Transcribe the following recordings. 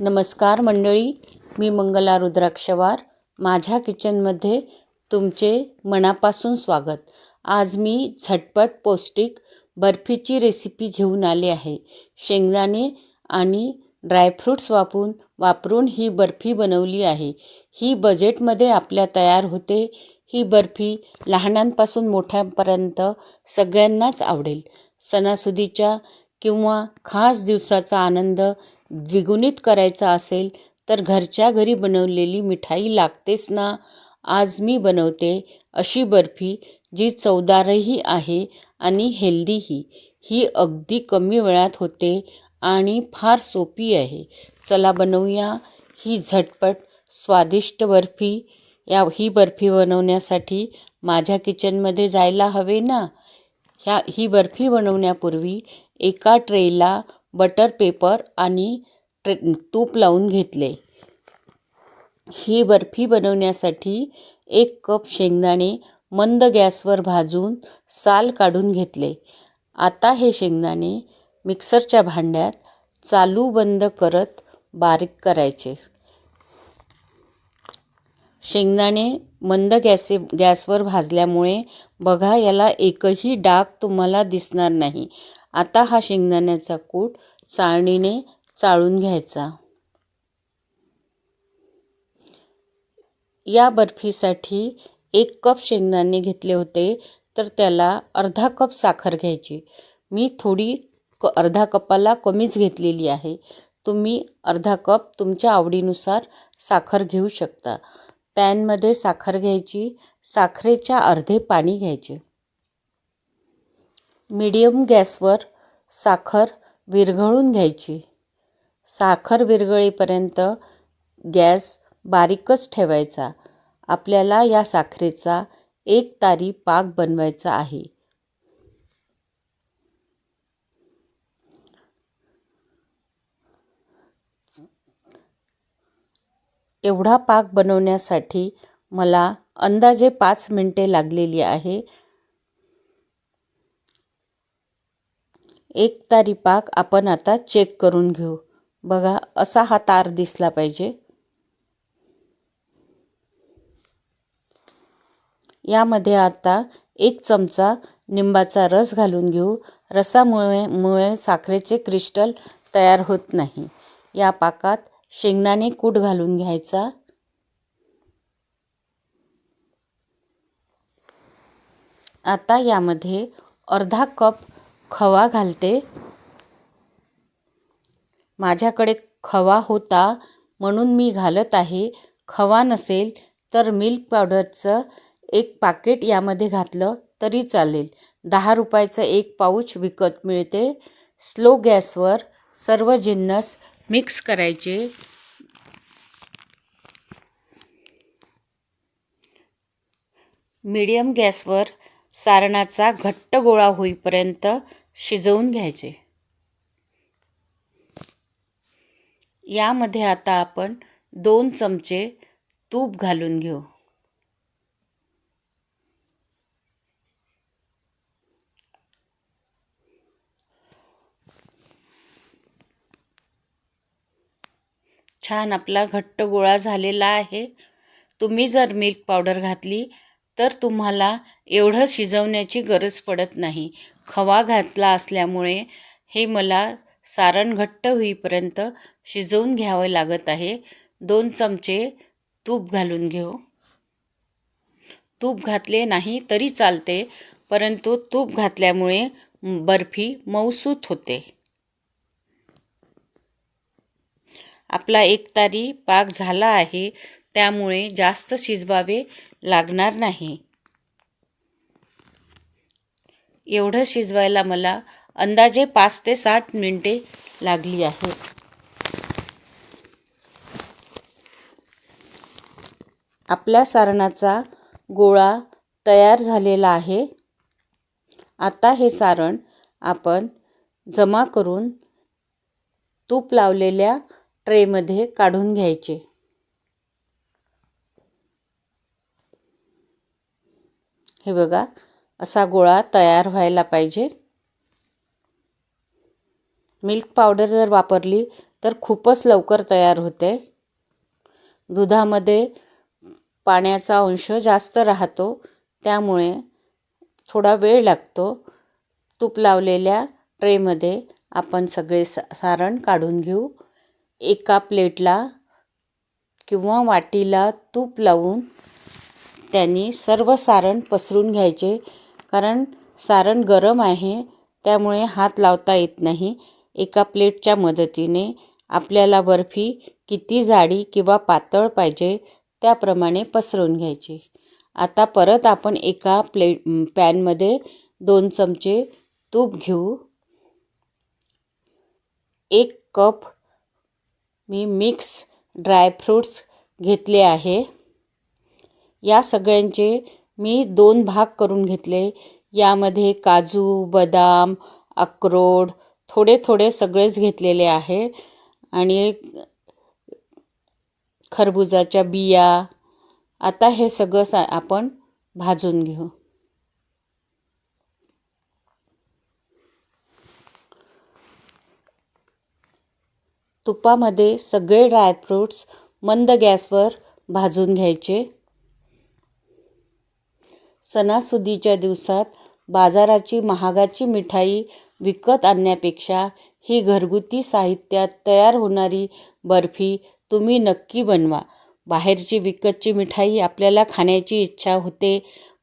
नमस्कार मंडळी मी मंगला रुद्राक्षवार. माझ्या किचनमध्ये तुमचे मनापासून स्वागत. आज मी झटपट पौष्टिक बर्फीची रेसिपी घेऊन आले आहे. शेंगदाणे आणि ड्रायफ्रूट्स वापरून वापरून ही बर्फी बनवली आहे. ही बजेटमध्ये आपल्या तयार होते. ही बर्फी लहानांपासून मोठ्यांपर्यंत सगळ्यांनाच आवडेल. सणासुदीच्या किंवा खास दिवसाचा आनंद द्विगुणित करायचा असेल तर घरच्या घरी बनवलेली मिठाई लागतेच ना? आज मी बनवते अशी बर्फी जी चवदारही आहे आणि हेल्दीही. ही अगदी कमी वेळात होते आणि फार सोपी आहे. चला बनवूया ही झटपट स्वादिष्ट बर्फी. या ही बर्फी बनवण्यासाठी माझ्या किचनमध्ये जायला हवे ना? ह्या ही बर्फी बनवण्यापूर्वी एका ट्रेला बटर पेपर आणि ट्रे तूप लावून घेतले. ही बर्फी बनवण्यासाठी एक कप शेंगदाणे मंद गॅसवर भाजून साल काढून घेतले. आता हे शेंगदाणे मिक्सरच्या भांड्यात चालू बंद करत बारीक करायचे. शेंगदाणे मंद गॅसे गॅसवर भाजल्यामुळे बघा याला एकही डाग तुम्हाला दिसणार नाही. आता हा शेंगदाण्याचा कूट चाळणीने चाळून घ्यायचा. या बर्फीसाठी एक कप शेंगदाणे घेतले होते तर त्याला अर्धा कप साखर घ्यायची. मी थोडी क अर्धा कपाला कमीच घेतलेली आहे. तुम्ही अर्धा कप तुमच्या आवडीनुसार साखर घेऊ शकता. पॅनमध्ये साखर घ्यायची साखरेच्या अर्धे पाणी घ्यायचे. मीडियम गॅसवर साखर विरघळून घ्यायची. साखर विरघळेपर्यंत गॅस बारीकच ठेवायचा. आपल्याला या साखरेचा एक तारी पाक बनवायचा आहे. एवढा पाक बनवण्यासाठी मला अंदाजे पाच मिनटे लागलेली आहे. एक तारी पाक आपण आता चेक करून घेऊ. बघा असा हा तार दिसला पाहिजे. यामध्ये आता एक चमचा निंबाचा रस घालून घेऊ. रसामुळे मुळे साखरेचे क्रिस्टल तयार होत नाही. या पाकात शेंगदाणे कूट घालून घ्यायचा. आता यामध्ये अर्धा कप खवा घालते. माझ्याकडे खवा होता म्हणून मी घालत आहे. खवा नसेल तर मिल्क पावडरचं एक पाकेट यामध्ये घातलं तरी चालेल. दहा रुपयाचं एक पाऊच विकत मिळते. स्लो गॅसवर सर्व जिन्नस मिक्स करायचे. मीडियम गॅसवर सारणाचा घट्ट गोळा होईपर्यंत शिजवून घ्यायचे. यामध्ये आता आपण दोन चमचे तूप घालून घेऊ. छान आपला घट्ट गोळा झालेला आहे. तुम्ही जर मिल्क पावडर घातली तर तुम्हाला एवढं शिजवण्याची गरज पडत नाही. खवा घातला असल्यामुळे हे मला सारण घट्ट होईपर्यंत शिजवून घ्यावं लागत आहे. दोन चमचे तूप घालून घेऊ. तूप घातले नाही तरी चालते परंतु तूप घातल्यामुळे बर्फी मऊसूत होते. आपला एक तारी पाक झाला आहे त्यामुळे जास्त शिजवावे लागणार नाही. एवढं शिजवायला मला अंदाजे पाच ते साठ मिनटे लागली आहे. आपल्या सारणाचा गोळा तयार झालेला आहे. आता हे सारण आपण जमा करून तूप लावलेल्या ट्रेमध्ये काढून घ्यायचे. हे बघा असा गोळा तयार व्हायला पाहिजे. मिल्क पावडर जर वापरली तर खूपच लवकर तयार होते. दुधामध्ये पाण्याचा अंश जास्त राहतो त्यामुळे थोडा वेळ लागतो. तूप लावलेल्या ट्रेमध्ये आपण सगळे सा सारण काढून घेऊ. एका प्लेटला किंवा वाटीला तूप लावून त्यांनी सर्व सारण पसरून घ्यायचे कारण सारण गरम आहे त्यामुळे हात लावता येत नाही. एका प्लेटच्या मदतीने आपल्याला बर्फी किती जाडी किंवा पातळ पाहिजे त्याप्रमाणे पसरून घ्यायची. आता परत आपण एका प्लेट पॅनमध्ये दोन चमचे तूप घेऊ. एक कप मी मिक्स ड्रायफ्रूट्स घेतले आहे. या सगळ्यांचे मी दोन भाग करून घेतले. यामध्ये काजू बदाम अक्रोड थोडे थोडे सगळेच घेतलेले आहे. आणि खरबुजाच्या बिया आता हे सगळं सा आपण भाजून घेऊ. तुपामध्ये सगळे ड्रायफ्रूट्स मंद गॅसवर भाजून घ्यायचे. सणासुदीच्या दिवसात बाजाराची महागाची मिठाई विकत आणण्यापेक्षा ही घरगुती साहित्यात तयार होणारी बर्फी तुम्ही नक्की बनवा. बाहेरची विकतची मिठाई आपल्याला खाण्याची इच्छा होते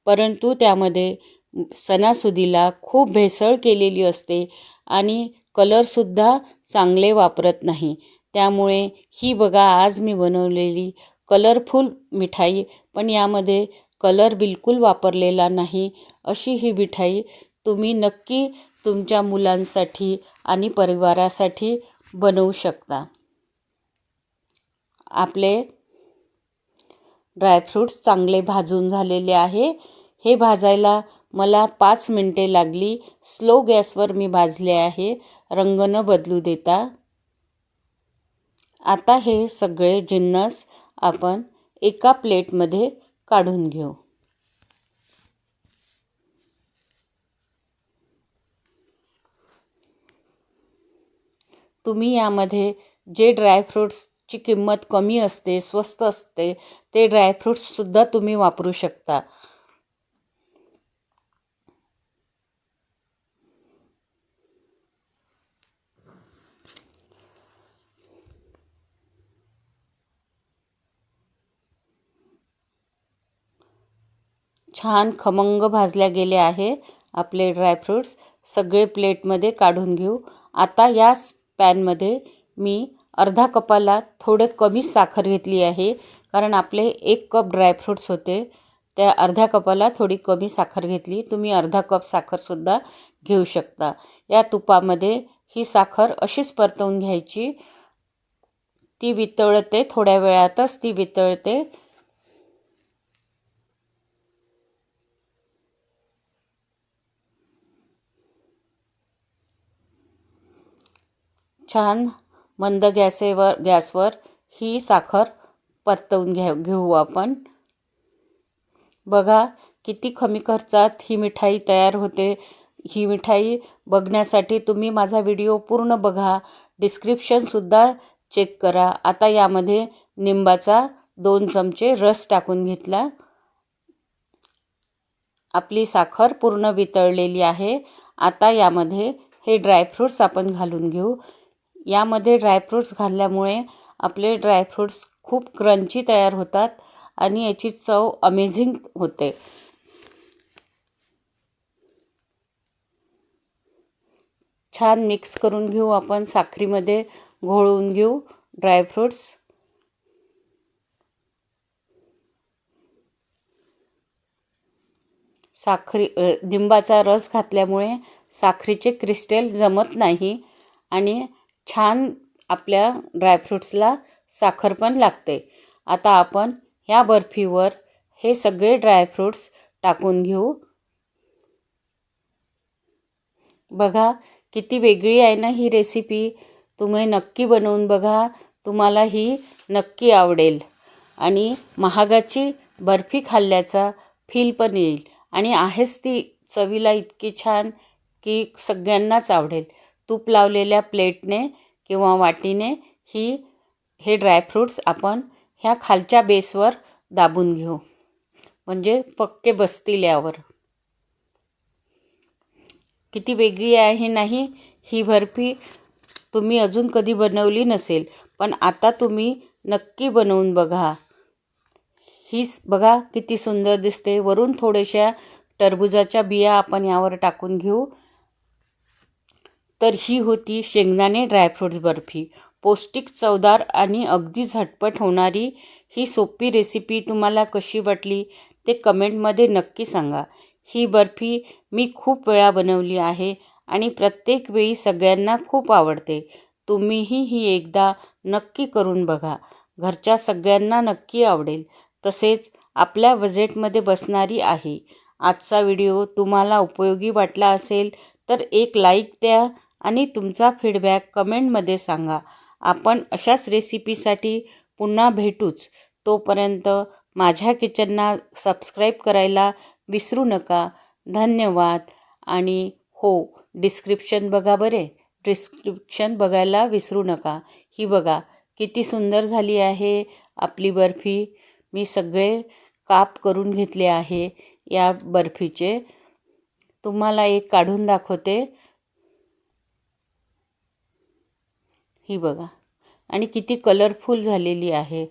परंतु त्यामध्ये सणासुदीला खूप भेसळ केलेली असते आणि कलरसुद्धा चांगले वापरत नाही. त्यामुळे ही बघा आज मी बनवलेली कलरफुल मिठाई पण यामध्ये कलर बिलकुल वापरलेला नाही अशी ही मिठाई तुम्ही नक्की तुमच्या मुलांसाठी आणि परिवारासाठी बनवू शकता. आपले ड्रायफ्रूट्स चांगले भाजून झालेले आहे. हे भाजायला मला पाच मिनटे लागली. स्लो गॅसवर मी भाजले आहे. रंग न बदलू देता. आता हे सगळे जिन्नस आपण एका प्लेटमध्ये काढून घेऊ. तुम्ही यामध्ये जे ड्रायफ्रूट्सची किंमत कमी असते स्वस्त असते ते ड्रायफ्रूट्ससुद्धा तुम्ही वापरू शकता. छान खमंग भाजल्या गेले आहे आपले ड्रायफ्रूट्स सगळे प्लेटमध्ये काढून घेऊ. आता याच पॅनमध्ये मी अर्धा कपाला थोडे कमी साखर घेतली आहे कारण आपले एक कप ड्रायफ्रूट्स होते त्या अर्ध्या कपाला थोडी कमी साखर घेतली. तुम्ही अर्धा कप साखरसुद्धा घेऊ शकता. या तुपामध्ये ही साखर अशीच परतवून घ्यायची. ती वितळते थोड्या वेळातच ती वितळते. छान मंद गॅसेवर गॅसवर ही साखर परतवून घ्या घेऊ आपण. बघा किती कमी खर्चात ही मिठाई तयार होते. ही मिठाई बघण्यासाठी तुम्ही माझा व्हिडिओ पूर्ण बघा. डिस्क्रिप्शनसुद्धा चेक करा. आता यामध्ये निंबाचा दोन चमचे रस टाकून घेतला. आपली साखर पूर्ण वितळलेली आहे. आता यामध्ये हे ड्रायफ्रूट्स आपण घालून घेऊ. यामध्ये ड्रायफ्रूट्स घातल्यामुळे आपले ड्रायफ्रूट्स खूप क्रंची तयार होतात आणि याची चव अमेझिंग होते. छान मिक्स करून घेऊ आपण साखरीमध्ये घोळवून घेऊ ड्रायफ्रूट्स साखरी लिंबाचा रस घातल्यामुळे साखरीचे क्रिस्टेल जमत नाही आणि छान आपल्या ड्रायफ्रूट्सला साखर पण लागते. आता आपण ह्या बर्फीवर हे सगळे ड्रायफ्रूट्स टाकून घेऊ. बघा किती वेगळी आहे ना ही रेसिपी तुम्ही नक्की बनवून बघा. तुम्हाला ही नक्की आवडेल. आणि महागाची बर्फी खाल्ल्याचा फील पण येईल. आणि आहेच ती चवीला इतकी छान की सगळ्यांनाच आवडेल. तूप लावलेल्या प्लेटने किंवा वाटीने ही हे ड्रायफ्रूट्स आपण ह्या खालच्या बेसवर दाबून घेऊ. म्हणजे पक्के बसतील यावर. किती वेगळी आहे नाही ही बर्फी तुम्ही अजून कधी बनवली नसेल पण आता तुम्ही नक्की बनवून बघा. हीच बघा किती सुंदर दिसते. वरून थोड्याशा टरबुजाच्या बिया आपण यावर टाकून घेऊ. तर ही होती शेंगदाणे ड्रायफ्रूट्स बर्फी. पौष्टिक चवदार आणि अगदी झटपट होणारी ही सोपी रेसिपी तुम्हाला कशी वाटली ते कमेंटमध्ये नक्की सांगा. ही बर्फी मी खूप वेळा बनवली आहे आणि प्रत्येक वेळी सगळ्यांना खूप आवडते. तुम्हीही ही एकदा नक्की करून बघा. घरच्या सगळ्यांना नक्की आवडेल. तसेच आपल्या बजेटमध्ये बसणारी आहे. आजचा व्हिडिओ तुम्हाला उपयोगी वाटला असेल तर एक लाईक द्या आणि तुमचा फीडबॅक कमेंटमध्ये सांगा. आपण अशाच रेसिपीसाठी पुन्हा भेटूच. तोपर्यंत माझ्या किचनना सबस्क्राईब करायला विसरू नका. धन्यवाद. आणि हो डिस्क्रिप्शन बघा बरे. डिस्क्रिप्शन बघायला विसरू नका. ही बघा किती सुंदर झाली आहे आपली बर्फी. मी सगळे काप करून घेतले आहे या बर्फीचे. तुम्हाला एक काढून दाखवते. ही बघा. आणि किती कलरफुल झालेली आहे.